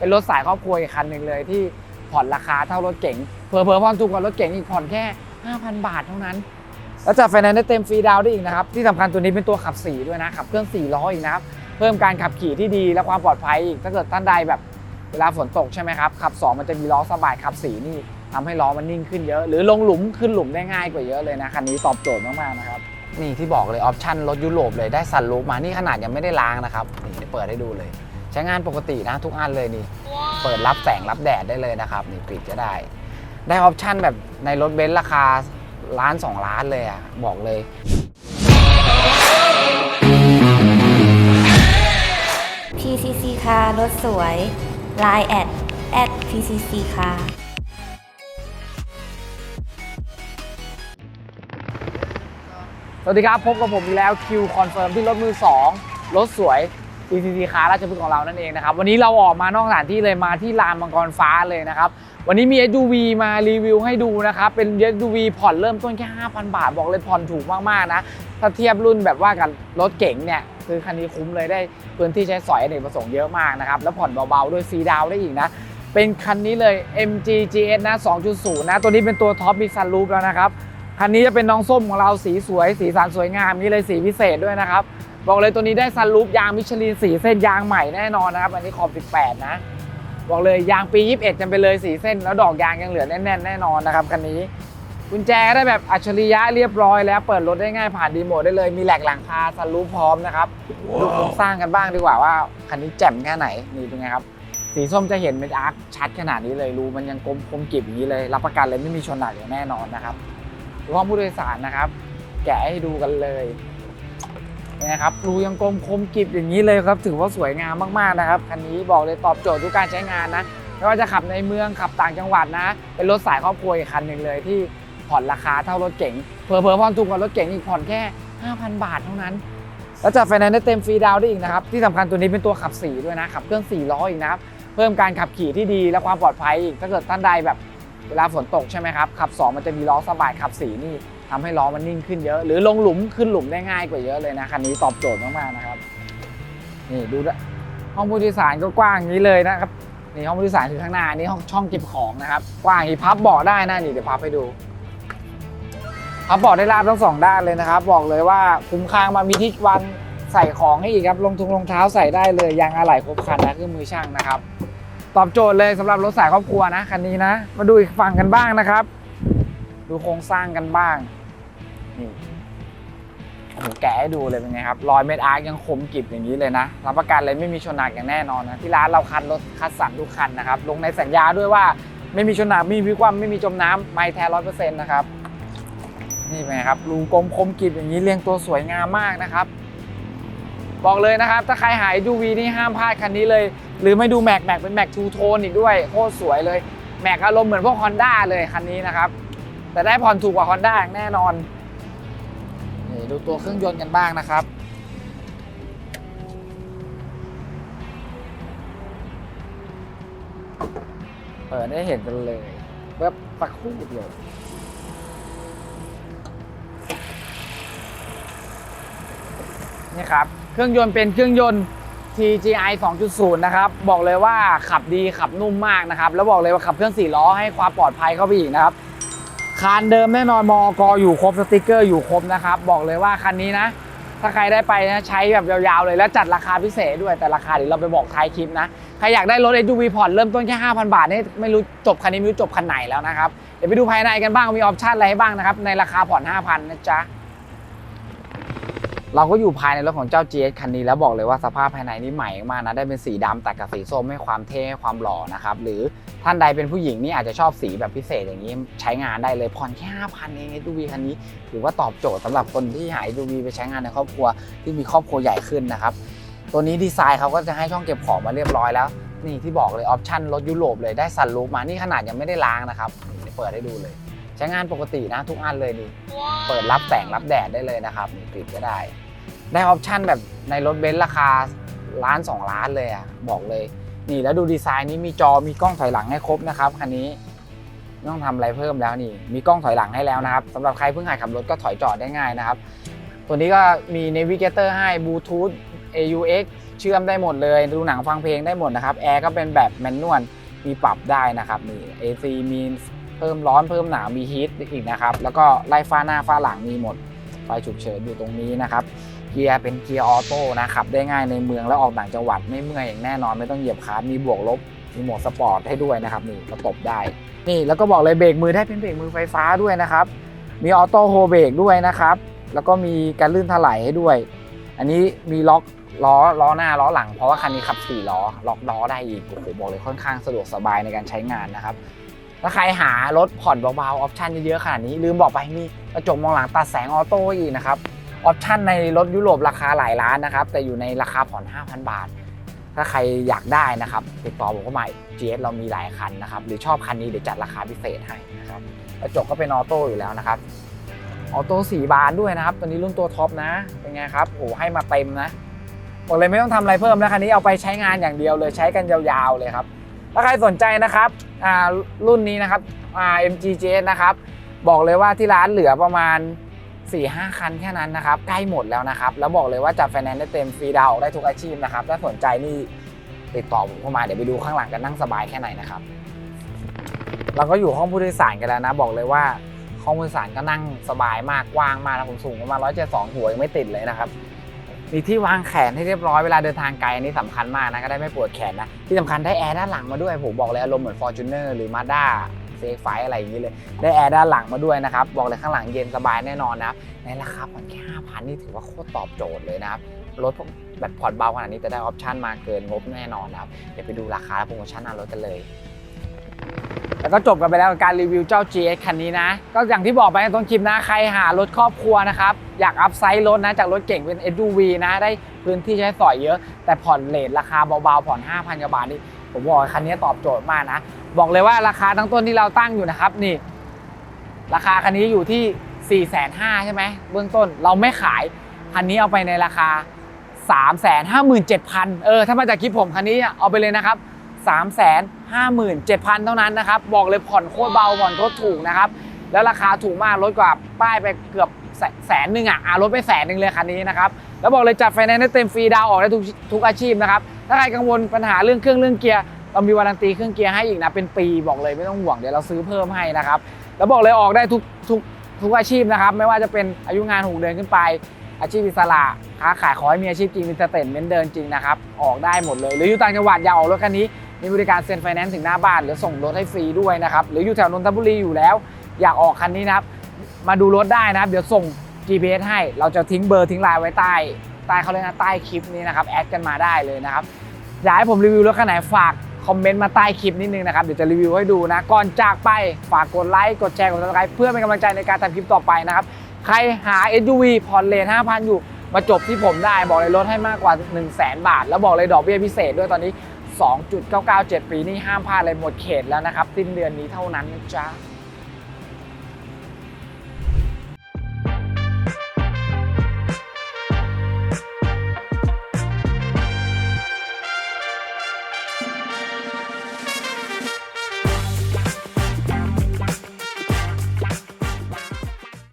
เป็นรถสายครอบครัวอีกคันหนึ่งเลยที่ผ่อนราคาเท่ารถเก๋งเพอเพอๆผ่อนถูกกว่ารถเก๋งอีกผ่อนแค่ 5,000 บาทเท่านั้น แล้วจัดไฟแนนซ์ได้เต็มฟรีดาวน์ได้อีกนะครับ ที่สำคัญตัวนี้เป็นตัวขับสีด้วยนะ ขับเครื่อง4ล้ออีกนะครับ เพิ่มการขับขี่ที่ดีและความปลอดภัยอีก ถ้าเกิดท่านใดแบบเวลาฝนตกใช่ไหมครับ ขับ 2 มันจะมีล้อสบายขับสีนี่ทำให้ล้อมันนิ่งขึ้นเยอะ หรือลงหลุมขึ้นหลุมได้ง่ายกว่าเยอะเลยนะคันนี้ตอบโจทย์มากๆนะครับนี่ที่บอกเลยออปชั่นรถยุโรปเลยได้ซันรูฟมานี่ขนาดยังไม่ได้ล้างนะครับนี่เปิดให้ดูเลย ใช้งานปกตินะทุกอันเลยนี่ เปิดรับแสงรับแดดได้เลยนะครับ นี่ปิดจะได้ ได้ออปชั่นแบบในรถเบนซ์ราคาล้านสองล้านเลยอะ บอกเลย PCC ค่ะ รถสวย Line แอด at PCC ค่ะสวัสดีครับ พบกับผมอีกแล้วคิวคอนเฟิร์มที่รถมือ 2 รถสวย ECC คาราชพฤกษ์ของเรานั่นเองนะครับวันนี้เราออกมานอกสถานที่เลยมาที่ลานมังกรฟ้าเลยนะครับวันนี้มี SUV มารีวิวให้ดูนะครับเป็น SUV ผ่อนเริ่มต้นแค่ 5,000 บาท บอกเลยผ่อนถูกมากๆนะถ้าเทียบรุ่นแบบว่ากับรถเก๋งเนี่ยคือคันนี้คุ้มเลยได้พื้นที่ใช้สอยอเนกประสงค์เยอะมากนะครับแล้วผ่อนเบาๆด้วยฟรีดาวได้อีกนะเป็นคันนี้เลย MG GS นะ 2.0 นะ ตัวนี้เป็นตัวท็อปมีซันรูฟแล้วนะครับ คันนี้จะเป็นน้องส้มของเราสีสวย สีสันสวยงามนี่เลยสีพิเศษด้วยนะครับ บอกเลยตัวนี้ได้ซันรูฟยางมิชลินสีเส้นยางใหม่แน่นอนนะครับ อันนี้ขอบ 18 นะ บอกเลยยางปี 21 กันไปเลยสีเส้น แล้วดอกยางยังเหลือแน่นๆแน่นอนนะครับคันนี้กุญแจก็ได้แบบอัจฉริยะเรียบร้อยแล้วเปิดรถได้ง่ายผ่านดีโมดได้เลยมีแหลกหลังคาซันรูฟพร้อมนะครับดูโครงสร้างกันบ้างดีกว่าว่าคันนี้แจ่มแค่ไหนนี่เป็นไงครับสีส้มจะเห็นเป็นอาร์คชัดขนาดนี้เลยรูมันยังกลมคมกริบอย่างนี้เลย รับประกันเลยไม่มีชนหนักอย่างแน่นอนนะครับดูห้องผู้โดยสารนะครับ แกะให้ดูกันเลย นะครับรูยังกลมคมกริบอย่างนี้เลยครับ ถือว่าสวยงามมากๆนะครับคันนี้บอกเลยตอบโจทย์ทุกการใช้งานนะไม่ว่าจะขับในเมืองขับต่างจังหวัดนะ เป็นรถสายครอบครัวอีกคันหนึ่งเลยที่ผ่อนราคาเท่ารถเก๋งเพอเพอๆผ่อนถูกกว่ารถเก๋งอีกผ่อนแค่ 5,000 บาทเท่านั้น แล้วจัดไฟแนนซ์ได้เต็มฟรีดาวน์ได้อีกนะครับ ที่สำคัญตัวนี้เป็นตัวขับสีด้วยนะ ขับเครื่อง4ล้ออีกนะครับ เพิ่มการขับขี่ที่ดีและความปลอดภัยอีกถ้าเกิดท่านใดแบบเวลาฝนตกใช่ไหมครับขับ 2 มันจะมีล้อสบายขับสีนี่ ทำให้ล้อมันนิ่งขึ้นเยอะ หรือลงหลุมขึ้นหลุมได้ง่ายกว่าเยอะเลยนะคันนี้ตอบโจทย์มากๆนะครับนี่ดูนะห้องผู้โดยสารก็กว้างอย่างนี้เลยนะครับนี่ห้องผู้โดยสารคือข้างหน้านี่ห้องช่องเก็บของนะครับกว้างอีพับเบาะได้นะนี่เดี๋ยวพับให้ดูพับเบาะได้ราบทั้งสองด้านเลยนะครับ บอกเลยว่าคุ้มค่ามามีที่วางใส่ของให้อีกครับลงทุงรองเท้าใส่ได้เลยยางอะไหล่ครบคันนะเครื่องมือช่างนะครับ ตอบโจทย์เลยสำหรับรถสายครอบครัวนะคันนี้นะ มาดูอีกฝั่งกันบ้างนะครับ ดูโครงสร้างกันบ้าง นี่โอ้โหแกะให้ดูเลยเป็นไงครับรอยเม็ดอาร์คยังคมกริบอย่างนี้เลยนะรับประกันเลยไม่มีชนหนักอย่างแน่นอนนะที่ร้านเราคัดรถคัดสรรทุกคันนะครับ ลงในสัญญาด้วยว่าไม่มีชนหนักไม่มีพิความไม่มีจมน้ำไม่แท้ร้อยเปอร์เซ็นต์นะครับนี่เป็นไงครับรูกลมคมกริบอย่างนี้เรียงตัวสวยงามมากนะครับ บอกเลยนะครับ ถ้าใครหายดูวีนี่ห้ามพลาดคันนี้เลย หรือไม่ดูแม็กแม็กเป็นแม็กทูโทนอีกด้วยโคตรสวยเลยแม็กอารมณ์เหมือนพวก Honda เลยคันนี้นะครับแต่ได้ผ่อนถูกกว่า Honda อย่างแน่นอน นี่ดูตัวเครื่องยนต์กันบ้างนะครับ เปิดได้เห็นกันเลยเว็บตะคู่เลยวนี่ครับ เครื่องยนต์เป็นเครื่องยนต์ TGI 2.0 นะครับ บอกเลยว่าขับดีขับนุ่มมากนะครับ แล้วบอกเลยว่าขับเครื่อง4ล้อให้ความปลอดภัยเข้าไปอีกนะครับ คานเดิมแน่นอนมอกอยู่ครบสติกเกอร์อยู่ครบนะครับ บอกเลยว่าคันนี้นะ ถ้าใครได้ไปนะใช้แบบยาวๆเลยแล้วจัดราคาพิเศษด้วยแต่ราคาเดี๋ยวเราไปบอกท้ายคลิปนะ ใครอยากได้รถ SUV ผ่อนเริ่มต้นแค่ 5,000 บาทนี่ไม่รู้จบคันนี้ไม่รู้จบคันไหนแล้วนะครับ เดี๋ยวไปดูภายในกันบ้างมีออปชั่นอะไรให้บ้างนะครับในราคาผ่อน 5,000 นะจ๊ะเราก็อยู่ภายในรถของเจ้า GS คันนี้แล้วบอกเลยว่าสภาพภายในนี่ใหม่มากนะ ได้เป็นสีดำตัดกับสีส้มให้ความเท่ให้ความหล่อนะครับ หรือ ท่านใดเป็นผู้หญิงนี่อาจจะชอบสีแบบพิเศษอย่างนี้ใช้งานได้เลยผ่อนแค่5,000เอง SUV คันนี้ถือว่าตอบโจทย์สำหรับคนที่หา SUV ไปใช้งานในครอบครัวที่มีครอบครัวใหญ่ขึ้นนะครับตัวนี้ดีไซน์เขาก็จะให้ช่องเก็บของมาเรียบร้อยแล้ว นี่ที่บอกเลยออปชั่นรถยุโรปเลยได้ซันรูฟมานี่ขนาดยังไม่ได้ล้างนะครับนี่เดี๋ยวเปิดให้ดูเลย ใช้งานปกตินะทุกอันเลยนี่เปิดรับแสงรับแดดได้เลยนะครับนี่ปิดก็ได้ ได้ออปชั่นแบบในรถเบนซ์ราคาล้านสองล้านเลยอะบอกเลย นี่แล้วดูดีไซน์นี้มีจอมีกล้องถอยหลังให้ครบนะครับคันนี้ไม่ต้องทำอะไรเพิ่มแล้วนี่มีกล้องถอยหลังให้แล้วนะครับสำหรับใครเพิ่งหัดขับรถก็ถอยจอดได้ง่ายนะครับ ตัวนี้ก็มี Navigator ให้ Bluetooth AUX เชื่อมได้หมดเลยดูหนังฟังเพลงได้หมดนะครับแอร์ก็เป็นแบบแมนนวลมีปรับได้นะครับนี่ AC มีเพิ่มร้อนเพิ่มหนาวมีฮีทอีกนะครับแล้วก็ไล่ฟ้าหน้าฟ้าหลังมีหมดไฟฉุกเฉินอยู่ตรงนี้นะครับ เกียร์เป็นเกียร์ออโต้นะครับได้ง่ายในเมืองแล้วออกต่างจังหวัดไม่เมื่อยอย่างแน่นอนไม่ต้องเหยียบคลัตช์มีบวกลบมีโหมดสปอร์ตให้ด้วยนะครับนี่กระตบได้ นี่แล้วก็บอกเลยเบรกมือได้เป็นเบรกมือไฟฟ้าด้วยนะครับ มีออโต้โฮเบรกด้วยนะครับ แล้วก็มีการลื่นถลายให้ด้วย อันนี้มีล็อกล้อล้อหน้าล้อหลังเพราะว่าคันนี้ขับ4ล้อล็อกล้อได้อีกโอ้โหบอกเลยค่อนข้างสะดวกสบายในการใช้งานนะครับถ้าใครหารถผ่อนเบาๆออปชันเยอะๆขนาดนี้ลืมบอกไปมีกระจกมองหลังตัดแสงออโต้อีกนะครับ ออปชันในรถยุโรปราคาหลายล้านนะครับ แต่อยู่ในราคาผ่อน 5,000 บาท ถ้าใครอยากได้นะครับ ติดต่อผมก็มา GS เรามีหลายคันนะครับ หรือชอบคันนี้เดี๋ยวจัดราคาพิเศษให้นะครับกระจกก็เป็นออโต้อยู่แล้วนะครับออโต้สีบานด้วยนะครับ ตัวนี้รุ่นตัวท็อปนะ เป็นไงครับโอ้โหให้มาเต็มนะบอกเลยไม่ต้องทำอะไรเพิ่มนะคันนี้เอาไปใช้งานอย่างเดียวเลยใช้กันยาวๆเลยครับถ้าใครสนใจนะครับอ่ารุ่นนี้นะครับ MGJS นะครับ บอกเลยว่าที่ร้านเหลือประมาณ 4-5 คันแค่นั้นนะครับ ใกล้หมดแล้วนะครับ แล้วบอกเลยว่าจัดไฟแนนซ์ได้เต็มฟรีดาวได้ทุกอาชีพนะครับ ถ้าสนใจนี่ติดต่อผมเข้ามาเดี๋ยวไปดูข้างหลังกันนั่งสบายแค่ไหนนะครับ เราก็อยู่ห้องผู้โดยสารกันแล้วนะ บอกเลยว่าห้องผู้โดยสารก็นั่งสบายมากกว้างมากนะผมสูงประมาณ172หัวยังไม่ติดเลยนะครับมีที่วางแขนให้เรียบร้อยเวลาเดินทางไกลอันนี้สำคัญมากนะก็ได้ไม่ปวดแขนนะที่สำคัญได้แอร์ด้านหลังมาด้วยผมบอกเลยอารมณ์เหมือน Fortuner หรือ Mazda c x 5อะไรอย่างนี้เลย ได้แอร์ด้านหลังมาด้วยนะครับ บอกเลยข้างหลังเย็นสบายแน่นอนนะครับในราคาผ่อนแค่5,000นี่ถือว่าโคตรตอบโจทย์เลยนะครับรถแบบผ่อนเบาขนาดนี้จะได้ออปชั่นมาเกินงบแน่นอนนะครับเดี๋ยวไปดูราคาและโปรโมชั่นหน้ารถกันเลยแล้วก็จบกันไปแล้วกับการรีวิวเจ้า GS คันนี้นะ ก็อย่างที่บอกไปในต้นคลิปนะ ใครหารถครอบครัวนะครับ อยากอัพไซด์รถนะ จากรถเก่งเป็น SUV นะ ได้พื้นที่ใช้สอยเยอะ แต่ผ่อนเลทราคาเบาๆ ผ่อน 5,000กว่าบาทนี่ผมบอกว่าคันนี้ตอบโจทย์มากนะ บอกเลยว่าราคาทั้งต้นที่เราตั้งอยู่นะครับนี่ ราคาคันนี้อยู่ที่ 4 5 0 0 0ใช่ไหมเบื้องต้นเราไม่ขายคันนี้เอาไปในราคา 3 5 7 0 0 0เออถ้ามาจากคลิปผมคันนี้เอาไปเลยนะครับ 3 5 7 0 0 0 เท่านั้นนะครับ บอกเลยผ่อนโคตรเบาผ่อนโคตรถูกนะครับ แล้วราคาถูกมากลดกว่าป้ายไปเกือบแสนหนึ่งอะอะลดไปแสนหนึ่งเลยคันนี้นะครับ แล้วบอกเลยจัดไฟแนนซ์ได้เต็มฟรีดาวออกได้ทุกทุกอาชีพนะครับ ถ้าใครกังวลปัญหาเรื่องเครื่องเรื่องเกียร์ เรามีวารันตีเครื่องเกียร์ให้อีกนะเป็นปีบอกเลยไม่ต้องห่วงเดี๋ยวเราซื้อเพิ่มให้นะครับแล้วบอกเลยออกได้ทุกทุกทุกอาชีพนะครับ ไม่ว่าจะเป็นอายุงานหกเดือนขึ้นไป อาชีพอิสระค้าขายขอให้มีอาชีพจริงมีสเตทเมนต์เดินจริงนะครับ ออกได้หมดเลย หรืออยู่ต่างจังหวัดอยากออกรถคันนี้ มีบริการเซ็นไฟแนนซ์ถึงหน้าบ้าน หรือส่งรถให้ฟรีด้วยนะครับ หรืออยู่แถวนนทบุรีอยู่แล้ว อยากออกคันนี้นะครับ มาดูรถได้นะครับ เดี๋ยวส่ง GPS ให้เราจะทิ้งเบอร์ทิ้งไลน์ไว้ใต้ใต้เขาเลยนะใต้คลิปนี้นะครับแอดกันมาได้เลยนะครับอยากให้ผมรีวิวรถคันไหนฝาก อมเมนต์มาใต้คลิปนิดนึงนะครับ เดี๋ยวจะรีวิวให้ดูนะ ก่อนจากไป ฝากกดไลค์ กดแชร์ กดติดตามเพื่อเป็นกำลังใจในการทำคลิปต่อไปนะครับ ใครหา SUV ผ่อนเลน 5,000 อยู่ มาจบที่ผมได้ บอกเลยลดให้มากกว่า 1 0 0 0 0แบาท แล้วบอกเลยดอกเบี้ยพิเศษด้วยตอนนี้ 2.997 ปีนี่ห้ามพลาดเลยหมดเขตแล้วนะครับสิ้นเดือนนี้เท่านั้นนะจ๊ะ